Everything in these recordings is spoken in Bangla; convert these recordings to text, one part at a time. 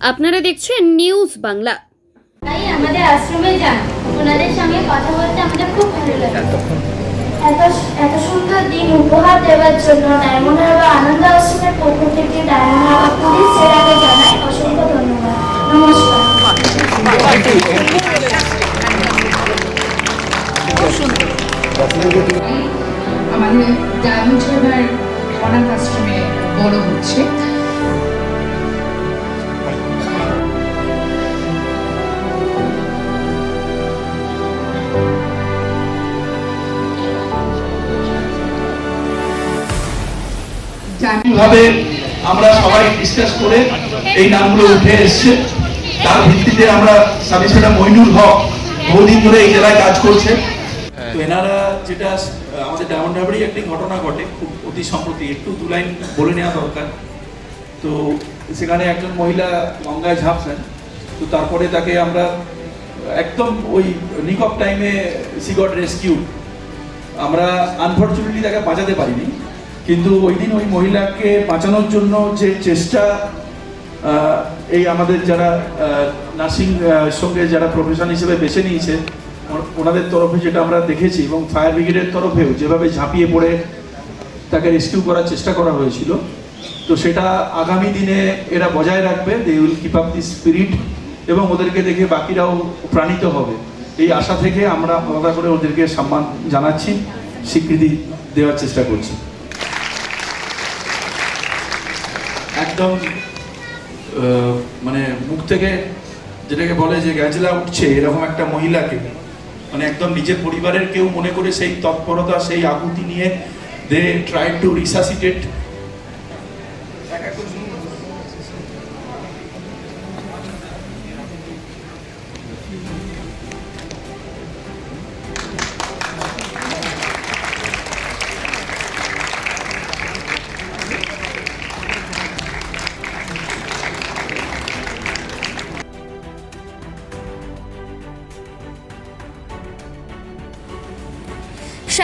আপনারা দেখছেন নিউজ বাংলা তাই আমাদের আশ্রমে যান। ওনাদের সঙ্গে কথা বলতে আমাদের খুব ভালো লাগে। এত এত সুন্দর দিন উপহার দেওয়ার জন্য ডায়মন্ড হারবার আনন্দ আশ্রমের পক্ষ থেকে ডায়মন্ড হারবার পুলিশ জেলাকে জানাই অসংখ্য ধন্যবাদ। নমস্কার। আমাদের ডায়মন্ড হারবার অনাথ আশ্রমে বড় হচ্ছে। ভাবে আমরা সবাই ডিসকাস করে এই নামগুলো উঠে এসছে, তার ভিত্তিতে আমরা সাব ইন্সপেক্টর মইনুল হক বহুদিন ধরে এই জেলায় কাজ করছে। তো এনারা যেটা আমাদের ডায়মন্ড হারবারই একটি ঘটনা ঘটে, খুব অতি সম্প্রতি, একটু দু লাইন বলে নেওয়া দরকার। তো সেখানে একজন মহিলা গঙ্গায় ঝাঁপছেন, তো তারপরে তাকে আমরা একদম ওই নিক অফ টাইমে সি গট রেস্কিউ আমরা আনফর্চুনেটলি তাকে বাঁচাতে পারিনি। কিন্তু ওই দিন ওই মহিলাকে বাঁচানোর জন্য যে চেষ্টা এই আমাদের যারা নার্সিং সঙ্গে যারা প্রফেশন হিসেবে বেছে নিয়েছে ওনাদের তরফে যেটা আমরা দেখেছি এবং ফায়ার ব্রিগেডের তরফেও যেভাবে ঝাঁপিয়ে পড়ে তাকে রেস্কিউ করার চেষ্টা করা হয়েছিল, তো সেটা আগামী দিনে এরা বজায় রাখবে they will keep up the spirit এবং ওদেরকে দেখে বাকিরাও প্রাণিত হবে। এই আশা থেকে আমরা আলাদা করে ওদেরকে সম্মান জানাচ্ছি, স্বীকৃতি দেওয়ার চেষ্টা করছি। একদম মানে মুখ থেকে যেটাকে বলে যে গ্যাজলা উঠছে, এরকম একটা মহিলাকে মানে একদম নিজের পরিবারের কেউ মনে করে সেই তৎপরতা, সেই আকুতি নিয়ে দে ট্রাই টু রিসাসিটেট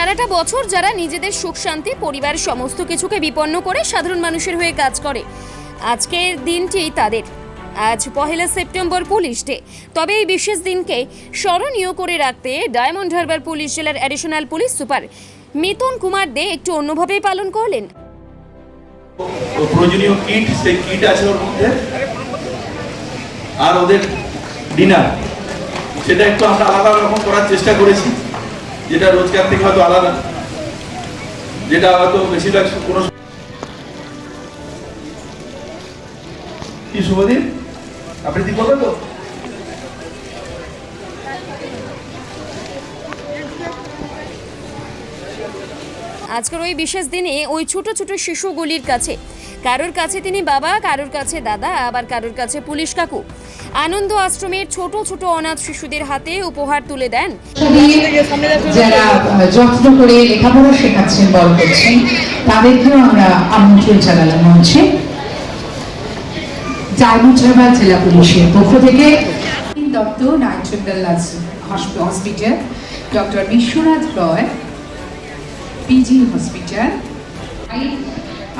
সারাটা বছর যারা নিজেদের সুখ শান্তি, পরিবারের সমস্ত কিছুকে বিপন্ন করে সাধারণ মানুষের হয়ে কাজ করে। আজকের দিনটি তাদের। আজ পহেলা সেপ্টেম্বর পুলিশ ডে। তবে এই বিশেষ দিনকে স্মরণীয় করে রাখতে ডায়মন্ড হারবার পুলিশ জেলার additional police super Mithun Kumar Dey একটু অন্যভাবেই পালন করলেন। প্রয়োজনীয় কিট, সেই কিট আছে ওর মধ্যে। আর ওদের ডিনার। সেটা একটু আমরা আলাদা রকম করার চেষ্টা করেছি। যেটা রোজগার থেকে হয়তো আলাদা, যেটা হয়তো বেশিরভাগ কোনো কি শুভদিন আবৃত্তি করবে তো? আজকের ওই বিশেষ দিনে ওই ছোট ছোট শিশুগুলির কাছে, কারোর কাছে তিনি বাবা, কারোর কাছে দাদা, আবার কারোর কাছে পুলিশ কাকু। আনন্দ আশ্রমের ছোট ছোট অনাথ শিশুদের হাতে উপহার তুলে দেন। যারা যত্ন করে লেখাপড়া শেখাচ্ছেন বল করছেন তাদেরকেও আমরা আমন্ত্রণ জানালাম হারবার জেলা পুলিশের পক্ষ থেকে hospital doctor Biswanath Roy PG hospital.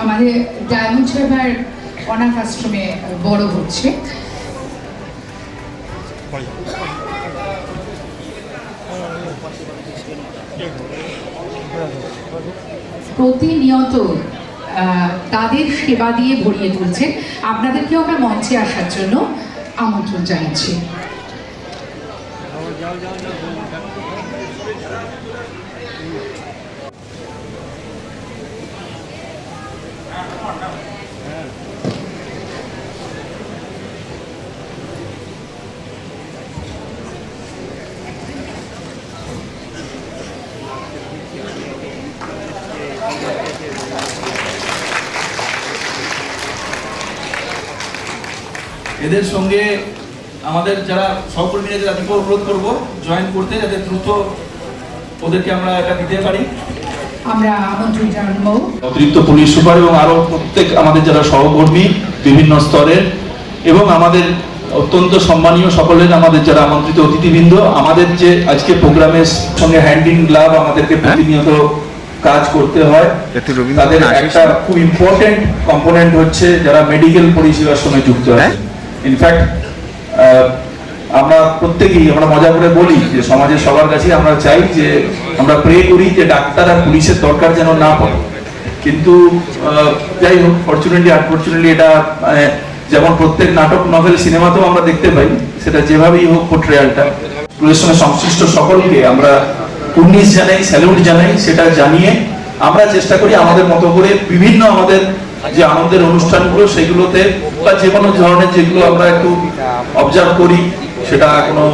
আমাদের ডায়মন্ড হারবার অনাথ আশ্রমে বড় হচ্ছে। প্রতিনিয়ত তাদের সেবা দিয়ে ভরিয়ে তুলছেন আপনাদেরকেও আমরা মঞ্চে আসার জন্য আমন্ত্রণ জানাচ্ছি। এদের সঙ্গে আমাদের যারা সহকর্মীরা যারা তাদেরকে অনুরোধ করব জয়েন করতে যাতে দ্রুত ওদেরকে আমরা এটা দিতে পারি। আমরা আমন্ত্রণ জানাব। অতিরিক্ত পুলিশ সুপার এবং আরও প্রত্যেক আমাদের যারা সহকর্মী বিভিন্ন স্তরের এবং আমাদের অত্যন্ত সম্মানীয় সকলের আমাদের যারা আমন্ত্রিত অতিথিবৃন্দ আমাদের যে আজকে প্রোগ্রামের সঙ্গে হ্যান্ড ইন গ্লাভ আমাদেরকে প্রতিনিয়ত কাজ করতে হয়। তাদের একটা খুব ইম্পর্টেন্ট কম্পোনেন্ট হচ্ছে যারা মেডিকেল পরিষেবার সঙ্গে যুক্ত আছে। ইনফ্যাক্ট আমরা প্রত্যেকেই আমরা মজা করে বলি যে সমাজের সবার কাছে আমরা চাই যে আমরা প্রে করি যে ডাক্তার আর পুলিশের দরকার যেন না পড়ে। কিন্তু যাই হোক ফর্চুনেটলি আনফর্চুনেটলি এটা মানে, যেমন প্রত্যেক নাটক নভেল সিনেমাতেও আমরা দেখতে পাই সেটা যেভাবেই হোক পোট্রেয়ালটা পুলিশের সঙ্গে সংশ্লিষ্ট সকলকে আমরা উনিশ জানাই স্যালুট জানাই সেটা জানিয়ে আমরা চেষ্টা করি আমাদের মতো করে বিভিন্ন আমাদের যে আমাদের অনুষ্ঠানগুলো সেগুলোতে বা যে কোনো ধরনের যেগুলো আমরা একটু অবজার্ভ করি, সেটা কোনো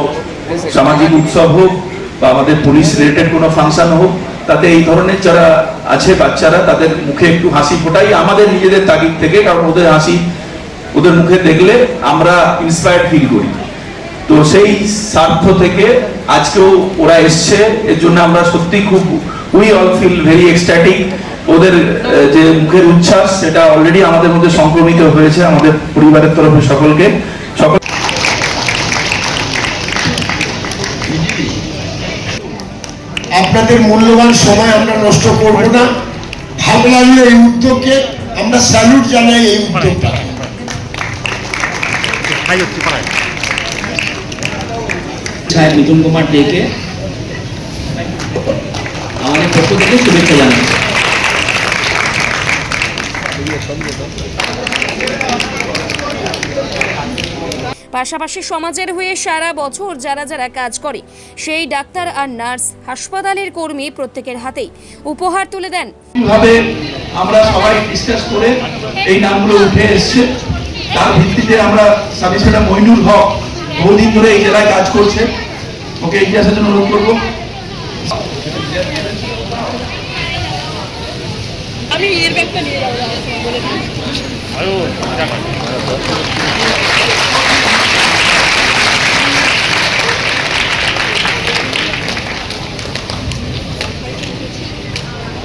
সামাজিক উৎসব হোক বা আমাদের পুলিশ রিলেটেড কোনো ফাংশন হোক, তাতে এই ধরনের যারা আছে বাচ্চারা, তাদের মুখে একটু হাসি ফোটাই, আমাদের নিজেদের তাগিদ থেকে, কারণ ওদের হাসি ওদের মুখে দেখলে আমরা ইন্সপায়ার্ড ফিল করি। তো সেই স্বার্থ থেকে আজকেও ওরা এসছে, এর জন্য আমরা সত্যি খুব we all feel very ecstatic ওদের যে মুখের উচ্ছ্বাস সেটা অলরেডি আমাদের মধ্যে সংক্রমিত হয়েছে আমাদের পরিবারের তরফে সকলকে। সকল আপনাদের মূল্যবান সময় আমরা নষ্ট করব না। ভালো লাগল এই উদ্যোগকে। আমরা স্যালুট জানাই এই উদ্যোগটা। সাহেব মিথুন কুমার ডেকে আমাদের পক্ষ থেকে শুভেচ্ছা জানাই পাশাপাশি সমাজের হয়ে সারা বছর যারা যারা কাজ করে, সেই ডাক্তার আর নার্স, হাসপাতালের কর্মী প্রত্যেকের হাতেই উপহার তুলে দেন। আমরা সবাই ডিসকাস করে এই নামগুলো উঠে এসছে, তার ভিত্তিতে আমরা মইনুল হক বহুদিন ধরে এই জেলায় কাজ করছে। ওকে জন্য অনুরোধ করব।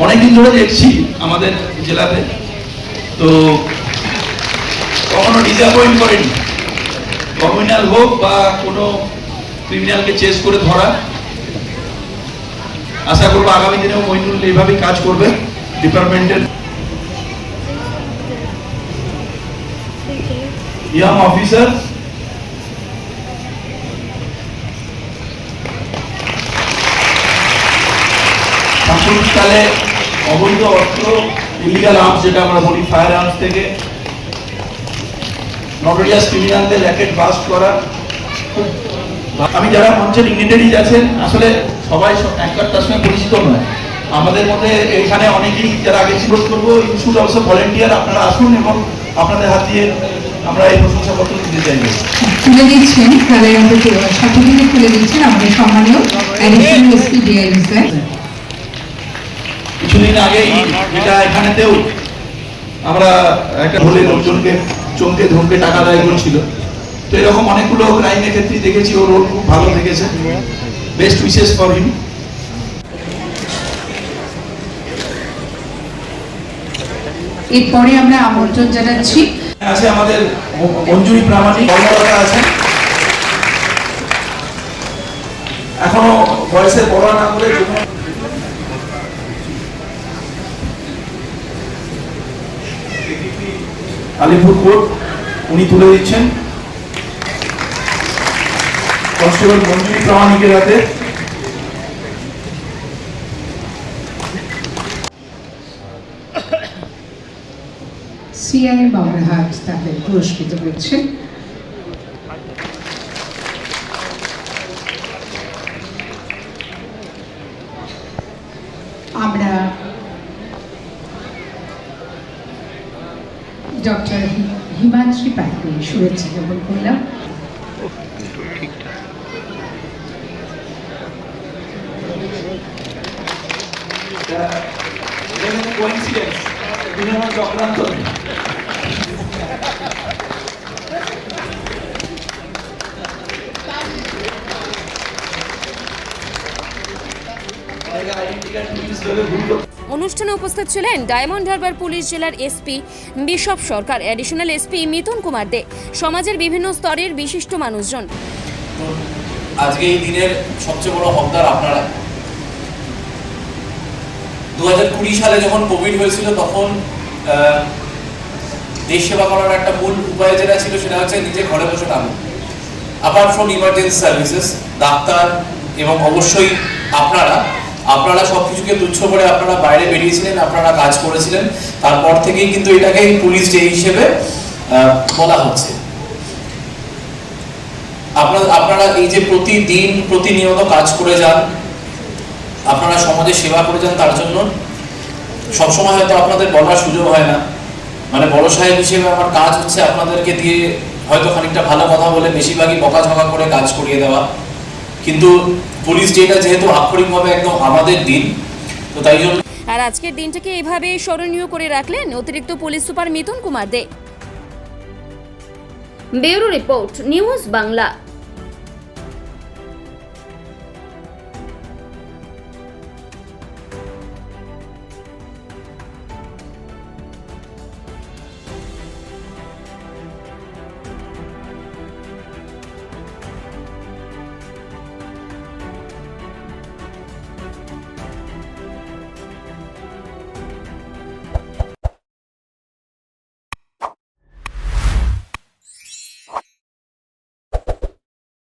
অনেকদিন ধরে দেখছি আমাদের জেলাতে। তো কখনো ডিসঅ্যাপয়েন্ট করেনি। কমিউনাল হোক বা কোনো ক্রিমিনালকে চেস করে ধরা। আশা করব আগামী দিনেও মইনুল এইভাবেই কাজ করবে। ডিপার্টমেন্টের ইয়াং অফিসার সাম্প্রতিককালে অবৈধ অস্ত্র ইলিগাল আর্মস যেটা আমরা বলি ফায়ার আর্মস থেকে নটোরিয়াস ক্রিমিনালদের র্যাকেট বাস্ট করা আমি যারা মঞ্চের ইগনিটারিজ আছেন, আসলে সবাই একবার তার সঙ্গে পরিচিত নয়। আমাদের মধ্যে এখানে অনেকেই যারা আগে ছিল করব শুড অলসো ভলেন্টিয়ার আপনারা আসুন এবং আপনাদের হাত দিয়ে আমরা এই প্রশংসাপত্র দিতে চাইব তুলে দিচ্ছেন আমাদের সার্টিফিকেট তুলে দিচ্ছেন আমাদের সম্মানীয় অ্যাডিশনাল এসপি ডিআইবি স্যার কিছুদিন যেটা এখানেতেও আমরা একটা লোকজনকে চমকে ধমকে টাকা আদায় করছিল। তো এরকম অনেকগুলো ক্রাইমের ক্ষেত্রে দেখেছি ওর খুব ভালো থেকেছে বেস্ট উইশেস ফর হিম এরপরে আমরা আমন্ত্রণ জানাচ্ছি। আছে আমাদের মঞ্জুরি প্রামাণিক কর্মকর্তা আছেন। এখনও বয়সের পড়া না করে আলিপুর কোর্ট, উনি তুলে দিচ্ছেন। কনস্টেবল মঞ্জুরি প্রামাণিকের হাতে। সিআইএম বাবুরহাট তাদের পুরস্কৃত করছেন আমরা ডক্টর হিমাশ্রী পাইকে শুভেচ্ছা জ্ঞাপন করলাম। এটা এটা কিন্তু কোইন্সিডেন্স এটা অনুষ্ঠানে উপস্থিত ছিলেন ডায়মন্ড হারবার পুলিশ জেলার SP Bishop Sarkar. Additional SP Mithun Kumar Dey. সমাজের বিভিন্ন স্তরের বিশিষ্ট মানুষজন। আজকে এই দিনের সবচেয়ে বড় হকদার আপনারা। দু হাজার কুড়ি সালে যখন কোভিড হয়েছিল, তখন দেশ সেবা করার একটা মূল উপায় যেটা ছিল, সেটা হচ্ছে নিজে ঘরে বসে থাকুন অ্যাপার্ট ফ্রম ইমার্জেন্সি সার্ভিসেস ডাক্তার এবং অবশ্যই আপনারা আপনারা সব কিছুকে তুচ্ছ করে আপনারা বাইরে বেরিয়েছিলেন, আপনারা কাজ করেছিলেন। তারপর থেকেই কিন্তু এটাকে পুলিশ ডে হিসেবে বলা হচ্ছে। আপনারা আপনারা এই যে প্রতিদিন প্রতিনিয়ত কাজ করে যান, আপনারা সমাজে সেবা করে যান তার জন্য, সবসময় হয়তো আপনাদের বলার সুযোগ হয় না। মানে বড় সাহেব হিসেবে আমার কাজ হচ্ছে আপনাদেরকে দিয়ে হয়তো খানিকটা ভালো কথা বলে বেশিরভাগই বকাঝকা করে কাজ করিয়ে দেওয়া। কিন্তু পুলিশ ডেটা যেহেতু আক্ষরিকভাবে একদম আমাদের দিন তো তাই জন্য আর আজকের দিনটাকে এভাবে স্মরণীয় করে রাখলেন অতিরিক্ত police super Mithun Kumar Dey. Bureau report news Bangla.